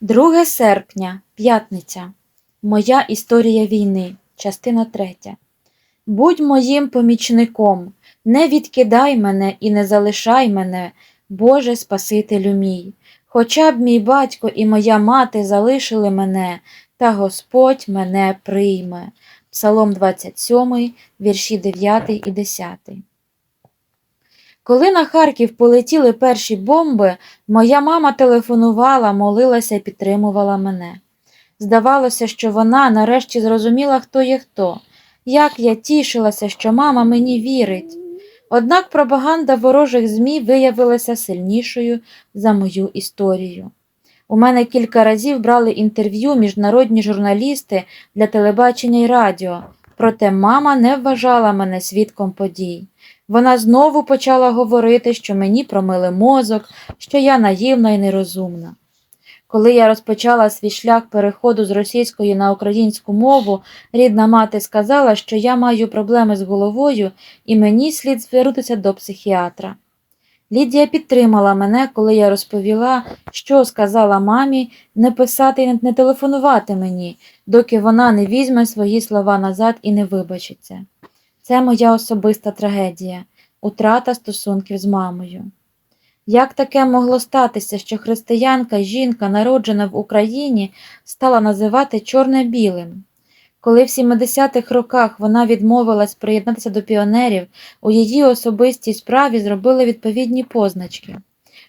2 серпня, п'ятниця. Моя історія війни, частина третя. Будь моїм помічником, не відкидай мене і не залишай мене, Боже Спасителю мій. Хоча б мій батько і моя мати залишили мене, та Господь мене прийме. Псалом 27, вірші 9 і 10. Коли на Харків полетіли перші бомби, моя мама телефонувала, молилася і підтримувала мене. Здавалося, що вона нарешті зрозуміла, хто є хто. Як я тішилася, що мама мені вірить. Однак пропаганда ворожих ЗМІ виявилася сильнішою за мою історію. У мене кілька разів брали інтерв'ю міжнародні журналісти для телебачення і радіо, проте мама не вважала мене свідком подій. Вона знову почала говорити, що мені промили мозок, що я наївна і нерозумна. Коли я розпочала свій шлях переходу з російської на українську мову, рідна мати сказала, що я маю проблеми з головою і мені слід звернутися до психіатра. Лідія підтримала мене, коли я розповіла, що сказала мамі не писати і не телефонувати мені, доки вона не візьме свої слова назад і не вибачиться. Це моя особиста трагедія, утрата стосунків з мамою. Як таке могло статися, що християнка жінка, народжена в Україні, стала називати чорне білим? Коли в 70-х роках вона відмовилась приєднатися до піонерів, у її особистій справі зробили відповідні позначки.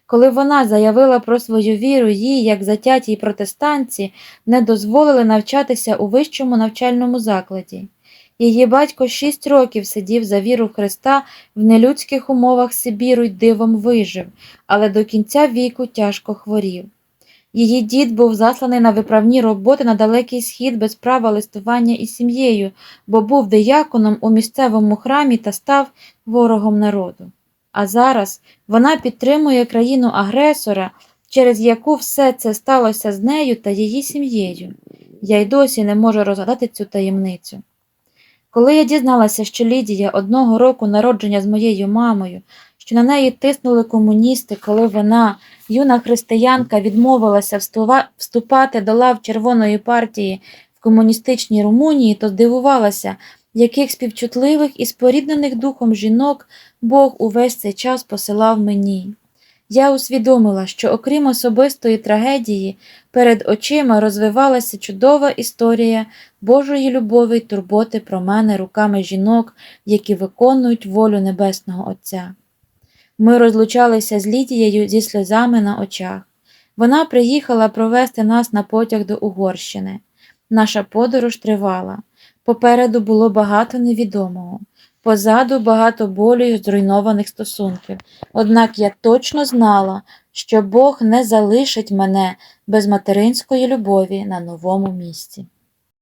Коли вона заявила про свою віру, їй, як затятій протестантці, не дозволили навчатися у вищому навчальному закладі. Її батько шість років сидів за віру Христа в нелюдських умовах Сибіру й дивом вижив, але до кінця віку тяжко хворів. Її дід був засланий на виправні роботи на далекий схід без права листування із сім'єю, бо був дияконом у місцевому храмі та став ворогом народу. А зараз вона підтримує країну агресора, через яку все це сталося з нею та її сім'єю. Я й досі не можу розгадати цю таємницю. Коли я дізналася, що Лідія одного року народження з моєю мамою, що на неї тиснули комуністи, коли вона, юна християнка, відмовилася вступати до лав Червоної партії в комуністичній Румунії, то здивувалася, яких співчутливих і споріднених духом жінок Бог увесь цей час посилав мені. Я усвідомила, що окрім особистої трагедії, перед очима розвивалася чудова історія Божої любові й турботи про мене руками жінок, які виконують волю Небесного Отця. Ми розлучалися з Лідією зі сльозами на очах. Вона приїхала провести нас на потяг до Угорщини. Наша подорож тривала. Попереду було багато невідомого, позаду багато болю і зруйнованих стосунків. Однак я точно знала, що Бог не залишить мене без материнської любові на новому місці.